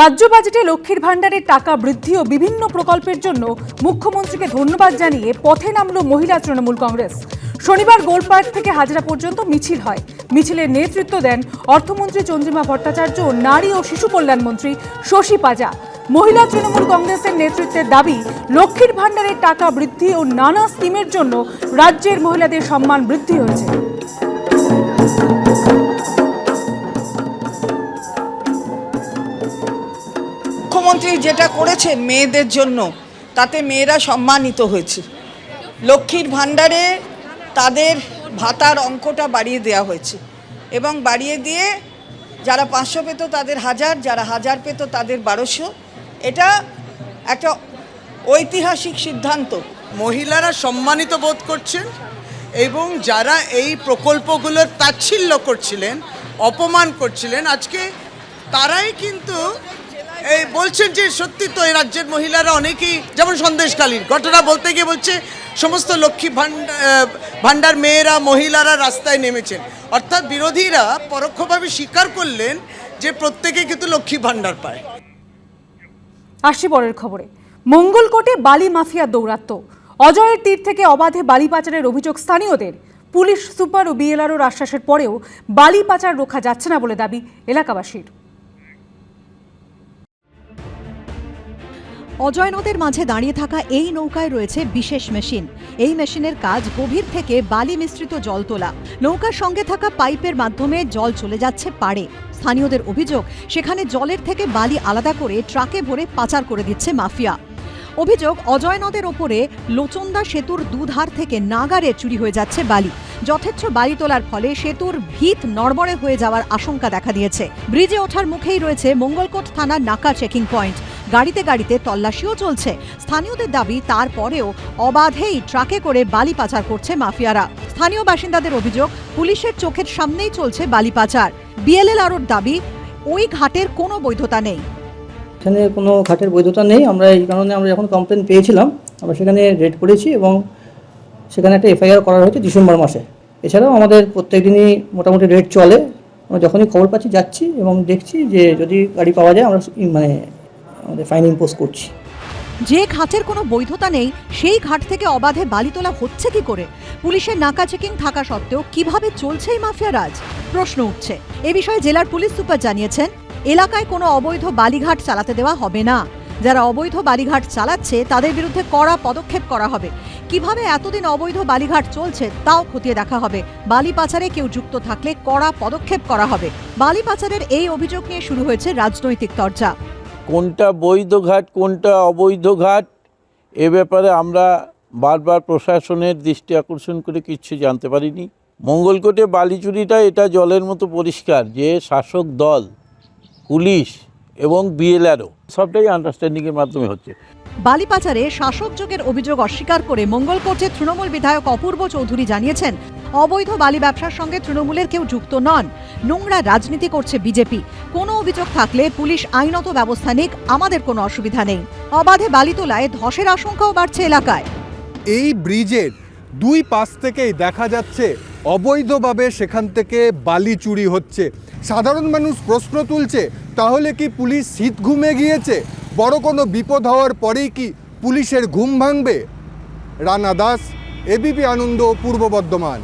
রাজ্য বাজেটে লক্ষ্মীর ভাণ্ডারের টাকা বৃদ্ধি ও বিভিন্ন প্রকল্পের জন্য মুখ্যমন্ত্রীকে ধন্যবাদ জানিয়ে পথে নামল মহিলা তৃণমূল কংগ্রেস। শনিবার গোলপার্ক থেকে হাজরা পর্যন্ত মিছিল হয়। মিছিলের নেতৃত্ব দেন অর্থমন্ত্রী চন্দ্রিমা ভট্টাচার্য ও নারী ও শিশু কল্যাণ মন্ত্রী শশী পাজা। মহিলা তৃণমূল কংগ্রেসের নেতৃত্বের দাবি, লক্ষ্মীর ভাণ্ডারের টাকা বৃদ্ধি ও নানা স্কিমের জন্য রাজ্যের মহিলাদের সম্মান বৃদ্ধি হয়েছে। মুখ্যমন্ত্রী যেটা করেছেন মেয়েদের জন্য, তাতে মেয়েরা সম্মানিত হয়েছে। লক্ষ্মীর ভাণ্ডারে তাদের ভাতার অঙ্কটা বাড়িয়ে দেওয়া হয়েছে এবং বাড়িয়ে দিয়ে যারা পাঁচশো পেত তাদের হাজার, যারা হাজার পেত তাদের বারোশো। এটা একটা ঐতিহাসিক সিদ্ধান্ত। মহিলারা সম্মানিত বোধ করছেন এবং যারা এই প্রকল্পগুলোর তাচ্ছিল্য করছিলেন, অপমান করছিলেন, আজকে তারাই কিন্তু এই বলছেন যে সত্যি তো এই রাজ্যের মহিলারা অনেকেই, যেমন সন্দেশকালীন ঘটনা বলতে গিয়ে বলছে সমস্ত লক্ষ্মী ভাণ্ডার মেয়েরা, মহিলারা রাস্তায় নেমেছেন। অর্থাৎ বিরোধীরা পরোক্ষভাবে স্বীকার করলেন যে প্রত্যেকে কিন্তু লক্ষ্মী ভাণ্ডার পায়। আসছি পরের খবরে। মঙ্গলকোটে বালি মাফিয়া দৌরাত্ম। অজয়ের তীর থেকে অবাধে বালি পাচারের অভিযোগ স্থানীয়দের। পুলিশ সুপার ও বিএলআরওর আশ্বাসের পরেও বালি পাচার রোখা যাচ্ছে না বলে দাবি এলাকাবাসীর। অজয় নদের মাঝে দাঁড়িয়ে থাকা এই নৌকায় রয়েছে বিশেষ মেশিন। এই মেশিনের কাজ গভীর থেকে বালি মিশ্রিত জল তোলা। নৌকার সঙ্গে থাকা পাইপের মাধ্যমে জল চলে যাচ্ছে পাড়ে। স্থানীয়দের অভিযোগ, সেখানে জলের থেকে বালি আলাদা করে ট্রাকে ভরে পাচার করে দিচ্ছে মাফিয়া। অভিযোগ অজয় নদের ওপরে লোচন্দা সেতুর দুধার থেকে নাগারে চুরি হয়ে যাচ্ছে বালি। যথেচ্ছ বালি তোলার ফলে সেতুর ভিত নড়বড়ে হয়ে যাওয়ার আশঙ্কা দেখা দিয়েছে। ব্রিজে ওঠার মুখেই রয়েছে মঙ্গলকোট থানার নাকা চেকিং পয়েন্ট। গাড়িতে গাড়িতে তল্লাশিও চলছে। স্থানীয়দের দাবি, তারপরেও অবাধেই ট্রাকে করে বালি পাচার করছে মাফিয়ারা। স্থানীয় বাসিন্দাদের অভিযোগ, পুলিশের চোখের সামনেই চলছে বালি পাচার। বিএলএলআরওর দাবি, ওই ঘাটের কোনো বৈধতা নেই। এখানে কোনো ঘাটের বৈধতা নেই। আমরা এই কারণে আমরা যখন কমপ্লেন পেয়েছিলাম, আমরা সেখানে রেড করেছি এবং সেখানে একটা এফআইআর করা হয়েছে ডিসেম্বর মাসে। এছাড়াও আমাদের প্রত্যেক দিনই মোটামুটি রেড চলে। আমরা যখনই খবর পাচ্ছি, যাচ্ছি এবং দেখছি যে যদি গাড়ি পাওয়া যায়, আমরা মানে আমাদের ফাইন ইম্পোজ করছি। যে ঘাটের কোনো বৈধতা নেই, সেই ঘাট থেকে অবাধে বালি তোলা হচ্ছে কি করে? পুলিশের নাকা চেকিং থাকা সত্ত্বেও কীভাবে চলছে এই মাফিয়া রাজ? প্রশ্ন উঠছে। এ বিষয়ে জেলার পুলিশ সুপার জানিয়েছেন, এলাকায় কোনো অবৈধ বালিঘাট চালাতে দেওয়া হবে না। যারা অবৈধ বালিঘাট চালাচ্ছে, তাদের বিরুদ্ধে কড়া পদক্ষেপ করা হবে। কীভাবে এতদিন অবৈধ বালিঘাট চলছে, তাও খতিয়ে দেখা হবে। বালি পাচারে কেউ যুক্ত থাকলে কড়া পদক্ষেপ করা হবে। বালি পাচারের এই অভিযোগ নিয়ে শুরু হয়েছে রাজনৈতিক চর্চা কোনটা বৈধ ঘাট, কোনটা অবৈধ ঘাট, এ ব্যাপারে আমরা বারবার প্রশাসনের দৃষ্টি আকর্ষণ করে কিচ্ছু জানতে পারিনি। মঙ্গলকোটে বালিচুরিটা এটা জলের মতো পরিষ্কার, যে শাসক দল, পুলিশ এবং বিএলআরও, সবটাই আন্ডারস্ট্যান্ডিংয়ের মাধ্যমে হচ্ছে। বালি পাচারে শাসক যোগের অভিযোগ অস্বীকার করে মঙ্গলকোটে তৃণমূল বিধায়ক অপূর্ব চৌধুরী জানিয়েছেন অবৈধ বালি ব্যবসার সঙ্গে তৃণমূলের কেউ যুক্ত নন। নোংরা রাজনীতি করছে বিজেপি। কোনো অভিযোগ থাকলে পুলিশ আইনত ব্যবস্থা নিক, আমাদের কোনো অসুবিধা নেই। অবাধে বালি তোলায় ধসের আশঙ্কাও বাড়ছে এলাকায়। এই ব্রিজের দুই পাশ থেকেই দেখা যাচ্ছে অবৈধভাবে সেখান থেকে বালি চুরি হচ্ছে। সাধারণ মানুষ প্রশ্ন তুলছে, তাহলে কি পুলিশ শীত ঘুমে গিয়েছে? বড় কোনো বিপদ হওয়ার পরেই কি পুলিশের ঘুম ভাঙবে? রানা দাস, এবিপি আনন্দ, পূর্ব বর্ধমান।